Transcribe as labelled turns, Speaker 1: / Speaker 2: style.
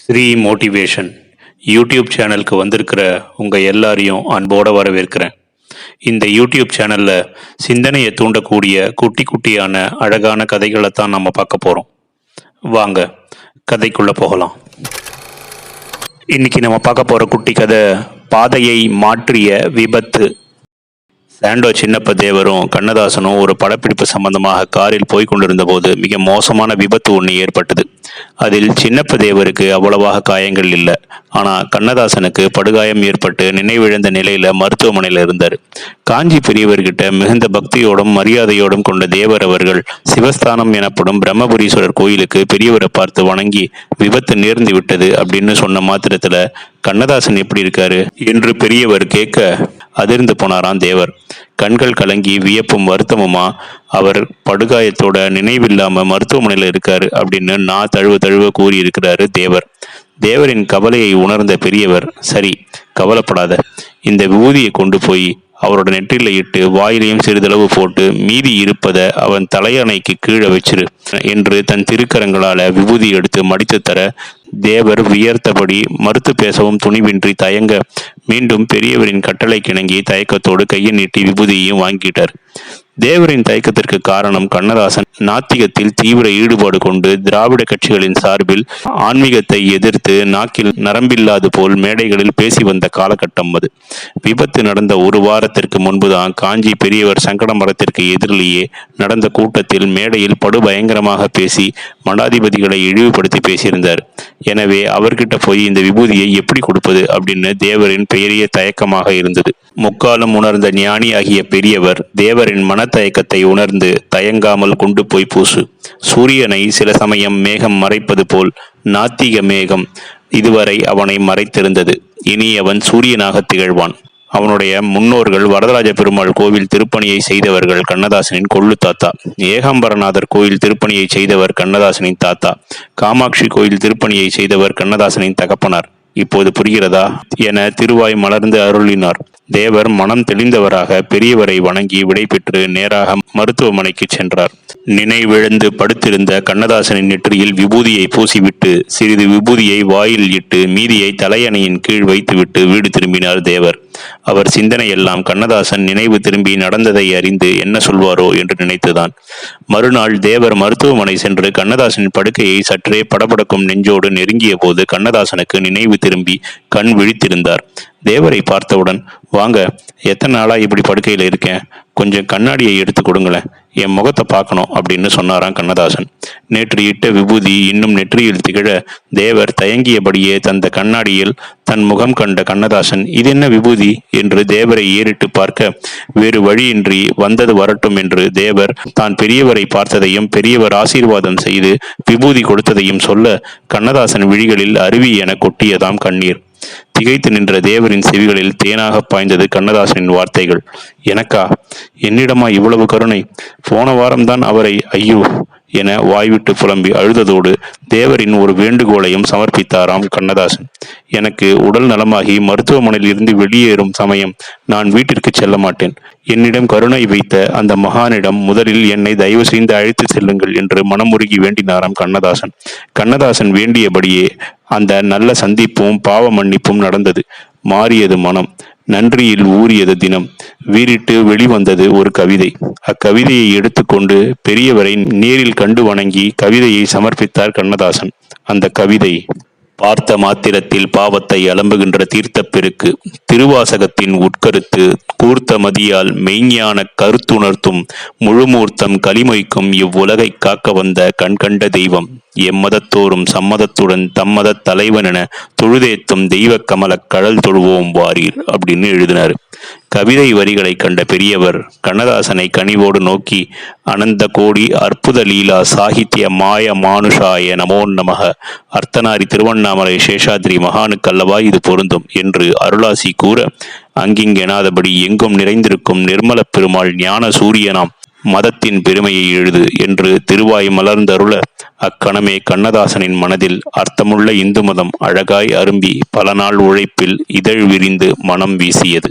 Speaker 1: Sri motivation YouTube சேனலுக்கு வந்திருக்கிற உங்கள் எல்லாரையும் அன்போடு வரவேற்கிறேன். இந்த யூடியூப் சேனலில் சிந்தனையை தூண்டக்கூடிய குட்டி குட்டியான அழகான கதைகளை தான் நம்ம பார்க்க போகிறோம் வாங்க கதைக்குள்ளே போகலாம். இன்னைக்கு நம்ம பார்க்க போகிற குட்டி கதை பாதையை மாற்றிய விபத்து. சாண்டோ சின்னப்ப தேவரும் கண்ணதாசனும் ஒரு படப்பிடிப்பு சம்பந்தமாக காரில் போய் கொண்டிருந்த போது மிக மோசமான விபத்து ஒன்று ஏற்பட்டது. அதில் சின்னப்ப தேவருக்கு அவ்வளவாக காயங்கள் இல்லை. ஆனால் கண்ணதாசனுக்கு படுகாயம் ஏற்பட்டு நினைவிழந்த நிலையில மருத்துவமனையில் இருந்தார். காஞ்சி பெரியவர்கிட்ட மிகுந்த பக்தியோடும் மரியாதையோடும் கொண்ட தேவர் அவர்கள் சிவஸ்தானம் எனப்படும் பிரம்மபுரீஸ்வரர் கோயிலுக்கு பெரியவரை பார்த்து வணங்கி விபத்து நேர்ந்து விட்டது அப்படின்னு சொன்ன மாத்திரத்துல கண்ணதாசன் எப்படி இருக்காரு? என்று பெரியவர் கேட்க அதிர்ந்து போனாராம் தேவர். கண்கள் கலங்கி வியப்பும் வருத்தமுமா அவர் படுகாயத்தோட நினைவில்லாம மருத்துவமனையில் இருக்காரு அப்படின்னு நான் தழுவ தழுவ கூறியிருக்கிறாரு தேவர். தேவரின் கவலையை உணர்ந்த பெரியவர் சரி கவலைப்படாத. இந்த விபூதியை கொண்டு போய் அவரோட நெற்றில இட்டு வாயிலையும் சிறிதளவு போட்டு மீதி இருப்பதை அவன் தலையணைக்கு கீழே வச்சிரு என்று தன் திருக்கரங்களால விபூதி எடுத்து மடித்து தர தேவர் வியர்த்தபடி மறுத்து பேசவும் துணிவின்றி தயங்க மீண்டும் பெரியவரின் கட்டளை கிணங்கி தயக்கத்தோடு கையை நீட்டி விபூதியையும் வாங்கிட்டார். தேவரின் தயக்கத்திற்கு காரணம் கண்ணதாசன். நாத்திகத்தில் தீவிர ஈடுபாடு கொண்டு திராவிட கட்சிகளின் சார்பில் ஆன்மீகத்தை எதிர்த்து நாக்கில் நரம்பில்லாது போல் மேடைகளில் பேசி வந்த காலகட்டம் அது. விபத்து நடந்த ஒரு வாரத்திற்கு முன்புதான் காஞ்சி பெரியவர் சங்கட மரத்திற்கு எதிரிலேயே நடந்த கூட்டத்தில் மேடையில் படுபயங்கரமாக பேசி மடாதிபதிகளை இழிவுபடுத்தி பேசியிருந்தார். எனவே அவர்கிட்ட போய் இந்த விபூதியை எப்படி கொடுப்பது அப்படின்னு தேவரின் பெரிய தயக்கமாக இருந்தது. முக்காலம் உணர்ந்த ஞானி ஆகிய பெரியவர் தேவரின் மனத்தயக்கத்தை உணர்ந்து தயங்காமல் கொண்டு போய் பூசு. சூரியனை சில சமயம் மேகம் மறைப்பது போல் நாத்திக மேகம் இதுவரை அவனை மறைத்திருந்தது. இனி அவன் சூரியனாக திகழ்வான். அவனுடைய முன்னோர்கள் வரதராஜ பெருமாள் கோவில் திருப்பணியை செய்தவர்கள் கண்ணதாசனின் கொள்ளு தாத்தா. ஏகாம்பரநாதர் கோயில் திருப்பணியை செய்தவர் கண்ணதாசனின் தாத்தா. காமாட்சி கோயில் திருப்பணியை செய்தவர் கண்ணதாசனின் தகப்பனார். இப்போது புரிகிறதா? என திருவாய் மலர்ந்து அருளினார். தேவர் மனம் தெளிந்தவராக பெரியவரை வணங்கி விடைபெற்று நேராக மருத்துவமனைக்கு சென்றார். நினைவிழந்து படுத்திருந்த கண்ணதாசனின் நெற்றியில் விபூதியை பூசிவிட்டு சிறிது விபூதியை வாயில் இட்டு மீதியை தலையணையின் கீழ் வைத்துவிட்டு வீடு திரும்பினார் தேவர். அவர் சிந்தனை எல்லாம் கண்ணதாசன் நினைவு திரும்பி நடந்ததை அறிந்து என்ன சொல்வாரோ என்று நினைத்துதான். மறுநாள் தேவர் மருத்துவமனை சென்று கண்ணதாசனின் படுக்கையை சற்றே படபடக்கும் நெஞ்சோடு நெருங்கிய போது கண்ணதாசனுக்கு நினைவு திரும்பி கண் விழித்திருந்தார். தேவரை பார்த்தவுடன் வாங்க எத்தனை நாளா இப்படி படுக்கையில் இருக்கேன்? கொஞ்சம் கண்ணாடியை எடுத்து கொடுங்களேன். என் முகத்தை பார்க்கணும் அப்படின்னு சொன்னாராம் கண்ணதாசன். நேற்று இட்ட விபூதி இன்னும் நெற்றியில் திகழ தேவர் தயங்கியபடியே தந்த கண்ணாடியில் தன் முகம் கண்ட கண்ணதாசன் இது என்ன விபூதி? என்று தேவரை ஏறிட்டு பார்க்க வேறு வழியின்றி வந்தது வரட்டும் என்று தேவர் தான் பெரியவரை பார்த்ததையும் பெரியவர் ஆசீர்வாதம் செய்து விபூதி கொடுத்ததையும் சொல்ல கண்ணதாசன் விழிகளில் அருவி என கொட்டியதாம் கண்ணீர். திகைத்து நின்ற தேவரின் செவிகளில் தேனாக பாய்ந்தது கண்ணதாசனின் வார்த்தைகள். எனக்கா? என்னிடமா இவ்வளவு கருணை? போன வாரம்தான் அவரை ஐயோ என வாய்விட்டு புலம்பி அழுததோடு தேவரின் ஒரு வேண்டுகோளையும் சமர்ப்பித்தாராம் கண்ணதாசன். எனக்கு உடல் நலமாகி மருத்துவமனையில் இருந்து வெளியேறும் சமயம் நான் வீட்டிற்கு செல்ல மாட்டேன். என்னிடம் கருணை வைத்த அந்த மகானிடம் முதலில் என்னை தயவு செய்து அழைத்து செல்லுங்கள் என்று மனமுருகி வேண்டினாராம் கண்ணதாசன். கண்ணதாசன் வேண்டியபடியே அந்த நல்ல சந்திப்பும் பாவ மன்னிப்பும் நடந்தது. மாறியது மனம். நன்றியில் ஊறியது தினம். வீறிட்டு வெளிவந்தது ஒரு கவிதை. அக்கவிதையை எடுத்துக்கொண்டு பெரியவரை நேரில் கண்டு வணங்கி கவிதையை சமர்ப்பித்தார் கண்ணதாசன். அந்த கவிதை பார்த்த மாத்திரத்தில் பாவத்தை அலம்புகின்ற தீர்த்தப் பெருக்கு திருவாசகத்தின் உட்கருத்து கூர்த்த மதியால் மெய்ஞான கருத்துணர்த்தும் முழுமூர்த்தம் களிமொய்க்கும் இவ்வுலகை காக்க வந்த கண்கண்ட தெய்வம். எம்மதத்தோறும் சம்மதத்துடன் தம்மதத் தலைவன் என தொழுதேத்தும் தெய்வ கமலக் கழல் தொழுவோம் வாரீர் அப்படின்னு எழுதினார். கவிதை வரிகளை கண்ட பெரியவர் கண்ணதாசனை கனிவோடு நோக்கி அனந்த கோடி அற்புத லீலா சாகித்ய மாய மானுஷாய நமோ நமக. அர்த்தனாரி திருவண்ணாமலை சேஷாத்ரி மகானுக்கல்லவா இது பொருந்தும் என்று அருளாசி கூற அங்கிங்கெனாதபடி எங்கும் நிறைந்திருக்கும் நிர்மல பெருமாள் ஞான சூரியனாம் மதத்தின் பெருமையை எழுது என்று திருவாய் மலர்ந்தருள அக்கணமே கண்ணதாசனின் மனதில் அர்த்தமுள்ள இந்து மதம் அழகாய் அரும்பி பல நாள் உழைப்பில் இதழ் விரிந்து மனம் வீசியது.